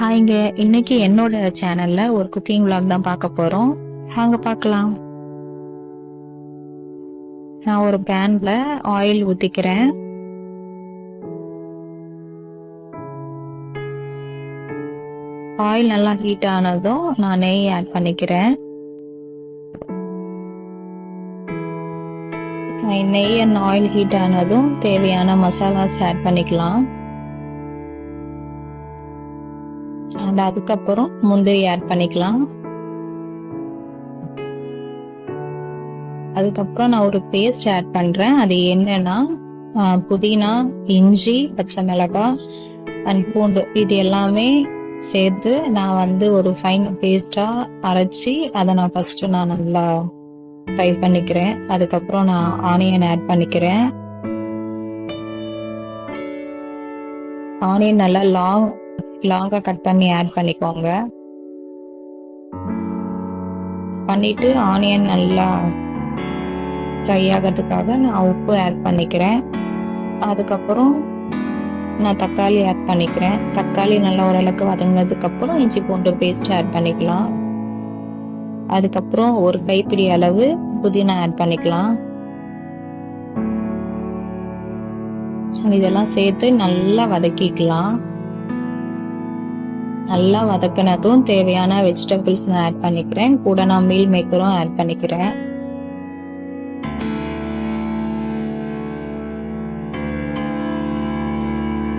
ஹாய்ங்க இன்னைக்கு என்னோட சேனல்ல ஒரு குக்கிங் விளாக் தான் பார்க்க போறோம். வாங்க பார்க்கலாம். நான் ஒரு பேன்ல ஆயில் ஊத்திக்கிறேன். ஆயில் நல்லா ஹீட் ஆனதும் நான் நெய் ஆட் பண்ணிக்கிறேன். நெய் அண்ட் ஆயில் ஹீட் ஆனதும் தேவையான மசாலாஸ் ஆட் பண்ணிக்கலாம். அண்ட் அதுக்கப்புறம் முந்திரி ஆட் பண்ணிக்கலாம். அதுக்கப்புறம் நான் ஒரு பேஸ்ட் ஆட் பண்றேன். அது என்னன்னா புதினா இஞ்சி பச்சை மிளகாய் அண்ட் பூண்டு. இது எல்லாமே சேர்த்து நான் வந்து ஒரு ஃபைன் பேஸ்டா அரைச்சி அதை நான் ஃபர்ஸ்ட் நான் நல்லா ஃப்ரை பண்ணிக்கிறேன். அதுக்கப்புறம் நான் ஆனியன் ஆட் பண்ணிக்கிறேன். ஆனியன் நல்லா லாங் லாங்காக கட் பண்ணி ஆட் பண்ணிக்கோங்க. பண்ணிட்டு ஆனியன் நல்லா ஃப்ரை ஆகிறதுக்காக நான் உப்பு ஆட் பண்ணிக்கிறேன். அதுக்கப்புறம் நான் தக்காளி ஆட் பண்ணிக்கிறேன். தக்காளி நல்லா ஓரளவுக்கு வதங்கினதுக்கப்புறம் இஞ்சி பூண்டு பேஸ்ட் ஆட் பண்ணிக்கலாம். அதுக்கப்புறம் ஒரு கைப்பிடி அளவு புதினா ஆட் பண்ணிக்கலாம். இதெல்லாம் சேர்த்து நல்லா வதக்கிக்கலாம். நல்லா வதக்கினதும் தேவையான வெஜிடபிள்ஸ் நான் ஆட் பண்ணிக்கிறேன். கூட நான் மீல் மேக்கரும் ஆட் பண்ணிக்கிறேன்.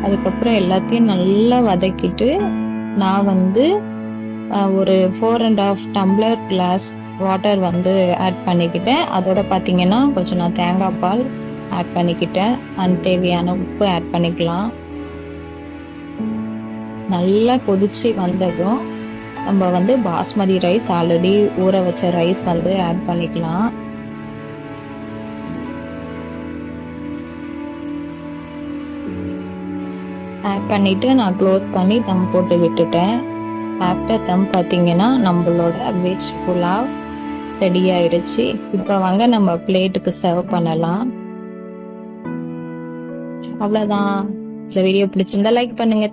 அதுக்கப்புறம் எல்லாத்தையும் நல்லா வதக்கிட்டு நான் வந்து ஒரு four and half tumbler glass water வந்து ஆட் பண்ணிக்கிட்டேன். அதோட பார்த்தீங்கன்னா கொஞ்சம் நான் தேங்காய் பால் ஆட் பண்ணிக்கிட்டேன். அண்ட் தேவையான உப்பு ஆட் பண்ணிக்கலாம். நல்லா கொதிச்சு வந்ததும் நம்ம வந்து பாஸ்மதி ரைஸ் ஆல்ரெடி ஊற வச்ச ரைஸ் வந்து ஆட் பண்ணிக்கலாம். ஆட் பண்ணிட்டு நான் க்ளோஸ் பண்ணி தம் போட்டு விட்டுட்டேன். ஆஃப்டர் தம் பார்த்தீங்கன்னா நம்மளோட வெஜ் புலாவ் ரெடி ஆயிடுச்சு. இப்போ வாங்க நம்ம பிளேட்டுக்கு சர்வ் பண்ணலாம். அவ்வளோதான் இந்த வீடியோ பிடிச்சிருந்தா லைக் பண்ணுங்க.